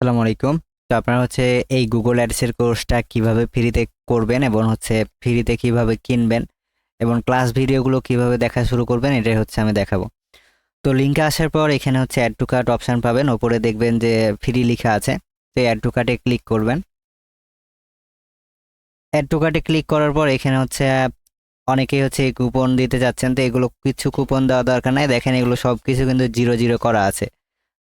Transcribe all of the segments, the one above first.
আসসালামু আলাইকুম। তো আপনারা হচ্ছে এই গুগল অ্যাডসের কোর্সটা কীভাবে ফ্রিতে করবেন এবং হচ্ছে ফ্রিতে কীভাবে কিনবেন এবং ক্লাস ভিডিওগুলো কীভাবে দেখা শুরু করবেন, এটাই হচ্ছে আমি দেখাবো। তো লিঙ্কে আসার পর এখানে হচ্ছে অ্যাড টু কার্ট অপশান পাবেন। ওপরে দেখবেন যে ফ্রি লেখা আছে। তো অ্যাড টু কার্টে ক্লিক করবেন। অ্যাড টু কার্টে ক্লিক করার পর এখানে হচ্ছে অনেকেই হচ্ছে কুপন দিতে যাচ্ছেন। তো এগুলো কিছু কুপন দেওয়া দরকার নাই। দেখেন এগুলো সব কিছু কিন্তু জিরো জিরো করা আছে।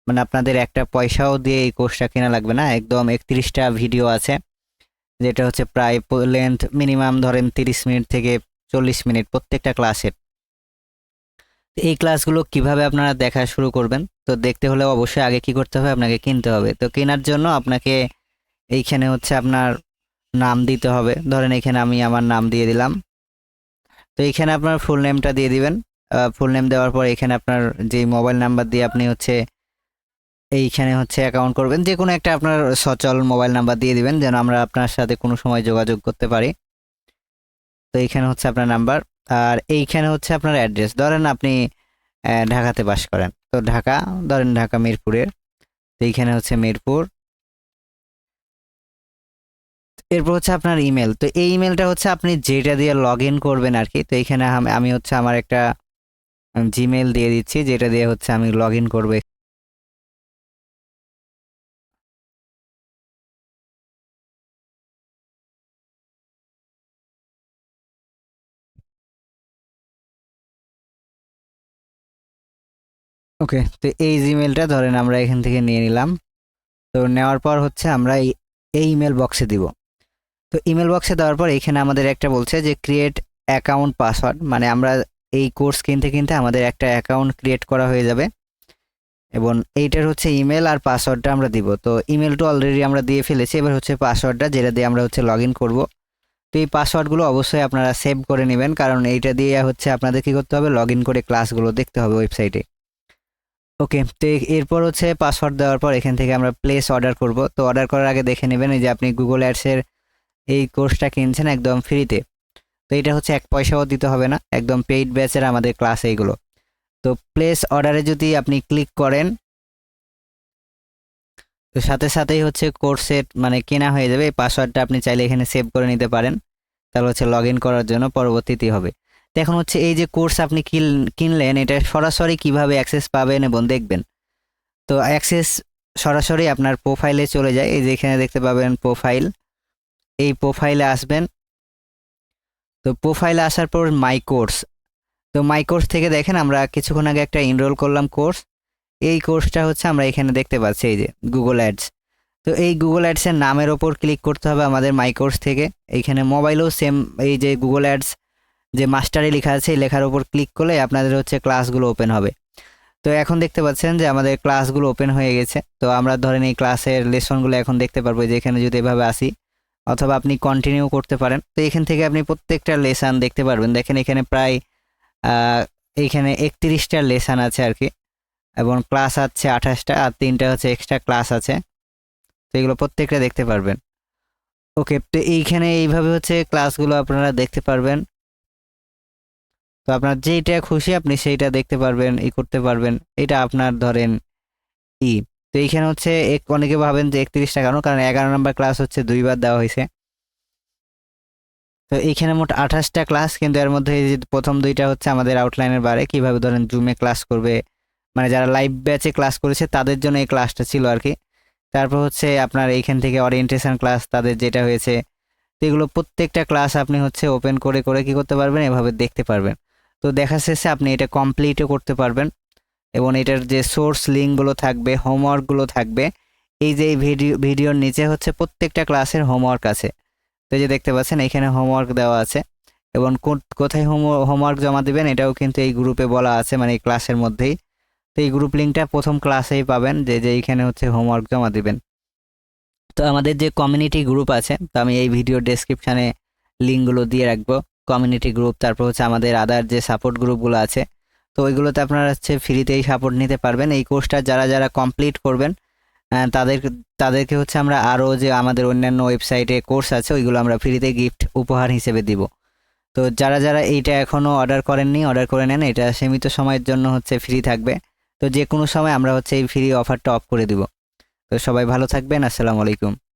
মানে আপনাদের একটা পয়সাও দিয়ে এই কোর্সটা কেনা লাগবে না। একদম একত্রিশটা ভিডিও আছে, যেটা হচ্ছে প্রায় লেন্থ মিনিমাম ধরেন তিরিশ মিনিট থেকে চল্লিশ মিনিট প্রত্যেকটা ক্লাসের এই ক্লাসগুলো কীভাবে আপনারা দেখা শুরু করবেন? তো দেখতে হলে অবশ্যই আগে কি করতে হবে, আপনাকে কিনতে হবে। তো কেনার জন্য আপনাকে এইখানে হচ্ছে আপনার নাম দিতে হবে। ধরেন এখানে আমি আমার নাম দিয়ে দিলাম। তো এখানে আপনার ফুল নেমটা দিয়ে দিবেন। ফুল নেম দেওয়ার পর এখানে আপনার যে মোবাইল নাম্বার দিয়ে আপনি হচ্ছে এইখানে হচ্ছে অ্যাকাউন্ট করবেন। যে কোনো একটা আপনার সচল মোবাইল নাম্বার দিয়ে দিবেন, যেন আমরা আপনার সাথে কোনো সময় যোগাযোগ করতে পারি। তো এইখানে হচ্ছে আপনার নাম্বার আর এইখানে হচ্ছে আপনার অ্যাড্রেস ধরেন আপনি ঢাকাতে বাস করেন। তো ঢাকা, ধরেন ঢাকা মিরপুরের। তো এইখানে হচ্ছে মিরপুর। এরপর হচ্ছে আপনার ইমেল তো এই ইমেলটা হচ্ছে আপনি যেটা দিয়ে লগ ইন করবেন আর কি তো এইখানে আমি হচ্ছে আমার একটা জিমেল দিয়ে দিচ্ছি, যেটা দিয়ে হচ্ছে আমি লগ ইন করব ওকে তো এই জিমেলটা ধরেন আমরা এখান থেকে নিয়ে নিলাম। তো নেওয়ার পর হচ্ছে আমরা এই ইমেল বক্সে দিব। তো ইমেল বক্সে দেওয়ার পর এখানে আমাদের একটা বলছে যে ক্রিয়েট অ্যাকাউন্ট পাসওয়ার্ড মানে আমরা এই কোর্স কিনতে কিনতে আমাদের একটা অ্যাকাউন্ট ক্রিয়েট করা হয়ে যাবে। এবং এইটার হচ্ছে ইমেল আর পাসওয়ার্ডটা আমরা দিব। তো ইমেলটা অলরেডি আমরা দিয়ে ফেলেছি, এবার হচ্ছে পাসওয়ার্ডটা যেটা দিয়ে আমরা হচ্ছে লগ ইন করব। তো এই পাসওয়ার্ডগুলো অবশ্যই আপনারা সেভ করে নেবেন, কারণ এইটা দিয়ে হচ্ছে আপনাদের কী করতে হবে? লগ ইন করে ক্লাসগুলো দেখতে হবে ওয়েবসাইটে ওকে, তো এরপর হচ্ছে পাসওয়ার্ড দেওয়ার পর এখান থেকে আমরা প্লেস অর্ডার করব। তো অর্ডার করার আগে দেখে নেবেন এই যে আপনি গুগল অ্যাডসের এই কোর্সটা কিনছেন একদম ফ্রিতে তো এটা হচ্ছে এক পয়সাও দিতে হবে না, একদম পেইড ব্যাচের আমাদের ক্লাস এইগুলো। তো প্লেস অর্ডারে যদি আপনি ক্লিক করেন, তো সাথে সাথেই হচ্ছে কোর্সের মানে কেনা হয়ে যাবে। এই পাসওয়ার্ডটা আপনি চাইলে এখানে সেভ করে নিতে পারেন। তাহলে হচ্ছে লগ ইন করার জন্য পরবর্তীতেই হবে। তো এখন হচ্ছে এই যে কোর্স আপনি কিন- কিনলেন, এটা সরাসরি কীভাবে অ্যাক্সেস পাবেন এবং দেখবেন। তো অ্যাক্সেস সরাসরি আপনার প্রোফাইলে চলে যায়। এই যে এখানে দেখতে পাবেন প্রোফাইল এই প্রোফাইলে আসবেন। তো প্রোফাইলে আসার পর মাই কোর্স তো মাই কোর্স থেকে দেখেন আমরা কিছুক্ষণ আগে একটা এনরোল করলাম কোর্স এই কোর্সটা হচ্ছে আমরা এখানে দেখতে পাচ্ছি, এই যে গুগল অ্যাডস তো এই গুগল অ্যাডসের নামের ওপর ক্লিক করতে হবে আমাদের মাই কোর্স থেকে। এইখানে মোবাইলেও সেম এই যে গুগল অ্যাডস যে মাস্টারে লেখা আছে, এই লেখার উপর ক্লিক করলে আপনাদের হচ্ছে ক্লাসগুলো ওপেন হবে। তো এখন দেখতে পাচ্ছেন যে আমাদের ক্লাসগুলো ওপেন হয়ে গেছে। তো আমরা ধরেন এই ক্লাসের লেসনগুলো এখন দেখতে পারব যে এখানে যদি এভাবে আসি, অথবা আপনি কন্টিনিউ করতে পারেন। তো এখান থেকে আপনি প্রত্যেকটা লেসন দেখতে পারবেন। দেখেন এখানে প্রায় এইখানে একত্রিশটা লেসন আছে আর কি। এবং ক্লাস আছে আঠাশটা, আর তিনটা হচ্ছে এক্সট্রা ক্লাস আছে। তো এগুলো প্রত্যেকটা দেখতে পারবেন। ওকে তো এইখানে এইভাবে হচ্ছে ক্লাসগুলো আপনারা দেখতে পারবেন। তো আপনার যেইটা খুশি আপনি সেইটা দেখতে পারবেন, ই করতে পারবেন। এটা আপনার ধরেন ই। তো এইখানে হচ্ছে এক- অনেকে ভাবেন যে একত্রিশটা কেন কারণ এগারো নম্বর ক্লাস হচ্ছে দুইবার দেওয়া হয়েছে। তো এইখানে মোট আঠাশটা ক্লাস, কিন্তু এর মধ্যে যে প্রথম দুইটা হচ্ছে আমাদের আউটলাইনের বারে, কীভাবে ধরেন জুমে ক্লাস করবে। মানে যারা লাইভ ব্যাচে ক্লাস করেছে, তাদের জন্য এই ক্লাসটা ছিল আর কি তারপর হচ্ছে আপনার এইখান থেকে ওরিয়েন্টেশন ক্লাস তাদের যেটা হয়েছে। তো এগুলো প্রত্যেকটা ক্লাস আপনি হচ্ছে ওপেন করে করে কি করতে পারবেন? এভাবে দেখতে পারবেন। তো দেখা শেষে আপনি এটা কমপ্লিটও করতে পারবেন এবং এটার যে সোর্স লিঙ্কগুলো থাকবে হোমওয়ার্কগুলো থাকবে, এই যে ভিডিও ভিডিওর নিচে হচ্ছে প্রত্যেকটা ক্লাসের হোমওয়ার্ক আছে। তো যে দেখতে পাচ্ছেন, এখানে হোমওয়ার্ক দেওয়া আছে এবং কোথায় হোম হোমওয়ার্ক জমা দিবেন এটাও কিন্তু এই গ্রুপে বলা আছে মানে এই ক্লাসের মধ্যেই। তো এই গ্রুপ লিঙ্কটা প্রথম ক্লাসেই পাবেন, যে যে এইখানে হচ্ছে হোমওয়ার্ক জমা দিবেন। তো আমাদের যে কমিউনিটি গ্রুপ আছে, তো আমি এই ভিডিও ডেসক্রিপশানে লিঙ্কগুলো দিয়ে রাখব। কমিউনিটি গ্রুপ তারপর হচ্ছে আমাদের আদার যে সাপোর্ট গ্রুপগুলো আছে, তো ওইগুলোতে আপনারা হচ্ছে ফ্রিতেই সাপোর্ট নিতে পারবেন। এই কোর্সটা যারা যারা কমপ্লিট করবেন তাদের, তাদেরকে হচ্ছে আমরা আরও যে আমাদের অন্যান্য ওয়েবসাইটে কোর্স আছে, ওইগুলো আমরা ফ্রিতে গিফট উপহার হিসেবে দিব। তো যারা যারা এইটা এখনও অর্ডার করেননি অর্ডার করে নেন, এটা সীমিত সময়ের জন্য হচ্ছে ফ্রি থাকবে। তো যে কোনো সময় আমরা হচ্ছে এই ফ্রি অফারটা অফ করে দিব। তো সবাই ভালো থাকবেন, আসসালামু আলাইকুম।